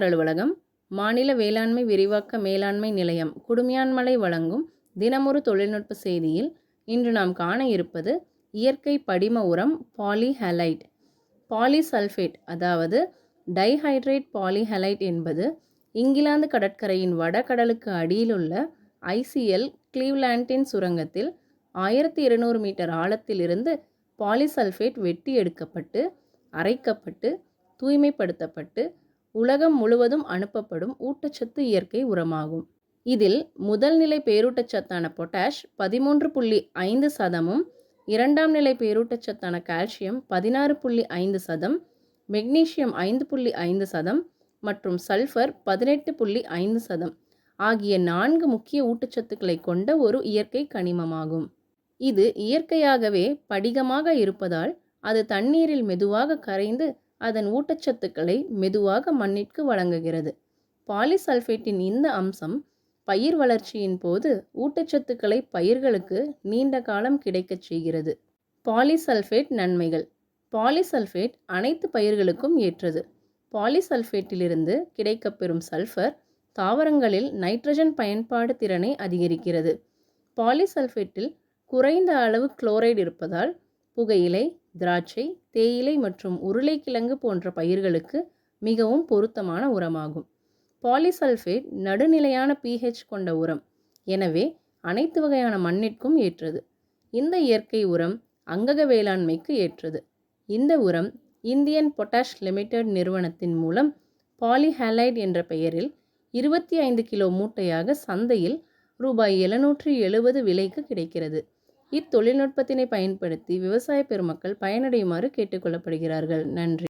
அலுவலகம் மாநில வேளாண்மை விரிவாக்க மேலாண்மை நிலையம் குடுமியான்மலை வழங்கும் தினமொரு தொழில்நுட்ப செய்தியில் இன்று நாம் காண இருப்பது இயற்கை படிம உரம் பாலிஹலைட். பாலிசல்ஃபேட் அதாவது டைஹைட்ரேட் பாலிஹலைட் என்பது இங்கிலாந்து கடற்கரையின் வடகடலுக்கு அடியிலுள்ள ஐசிஎல் கிளீவ்லாண்டின் சுரங்கத்தில் ஆயிரத்தி இருநூறு மீட்டர் ஆழத்திலிருந்து பாலிசல்ஃபேட் வெட்டி எடுக்கப்பட்டு அரைக்கப்பட்டு தூய்மைப்படுத்தப்பட்டு உலகம் முழுவதும் அனுப்பப்படும் ஊட்டச்சத்து இயற்கை உரமாகும். இதில் முதல் நிலை பேரூட்டச்சத்தான பொட்டாஷ் பதிமூன்று புள்ளி ஐந்து சதமும் இரண்டாம் நிலை பேரூட்டச்சத்தான கால்சியம் பதினாறு புள்ளி ஐந்து சதம் மெக்னீசியம் ஐந்து புள்ளி ஐந்து சதம் மற்றும் சல்ஃபர் பதினெட்டு புள்ளி ஐந்து சதம் ஆகிய நான்கு முக்கிய ஊட்டச்சத்துக்களை கொண்ட ஒரு இயற்கை கனிமமாகும். இது இயற்கையாகவே படிகமாக இருப்பதால் அது தண்ணீரில் மெதுவாக கரைந்து அதன் ஊட்டச்சத்துக்களை மெதுவாக மண்ணிற்கு வழங்குகிறது. பாலிசல்ஃபேட்டின் இந்த அம்சம் பயிர் வளர்ச்சியின் போது ஊட்டச்சத்துக்களை பயிர்களுக்கு நீண்ட காலம் கிடைக்கச் செய்கிறது. பாலிசல்ஃபேட் நன்மைகள். பாலிசல்ஃபேட் அனைத்து பயிர்களுக்கும் ஏற்றது. பாலிசல்ஃபேட்டிலிருந்து கிடைக்கப்பெறும் சல்ஃபர் தாவரங்களில் நைட்ரஜன் பயன்பாடு திறனை அதிகரிக்கிறது. பாலிசல்ஃபேட்டில் குறைந்த அளவு குளோரைடு இருப்பதால் புகையிலை திராட்சை தேயிலை மற்றும் உருளைக்கிழங்கு போன்ற பயிர்களுக்கு மிகவும் பொருத்தமான உரமாகும். பாலிசல்ஃபேட் நடுநிலையான பிஹெச் கொண்ட உரம். எனவே அனைத்து வகையான மண்ணிற்கும் ஏற்றது. இந்த இயற்கை உரம் அங்கக வேளாண்மைக்கு ஏற்றது. இந்த உரம் இந்தியன் பொட்டாஷ் லிமிடெட் நிறுவனத்தின் மூலம் பாலிஹாலைட் என்ற பெயரில் இருபத்தி ஐந்து கிலோ மூட்டையாக சந்தையில் ரூபாய் எழுநூற்றி எழுபது விலைக்கு கிடைக்கிறது. இத்தொழில்நுட்பத்தினை பயன்படுத்தி விவசாய பெருமக்கள் பயனடையுமாறு கேட்டுக்கொள்ளப்படுகிறார்கள் நன்றி.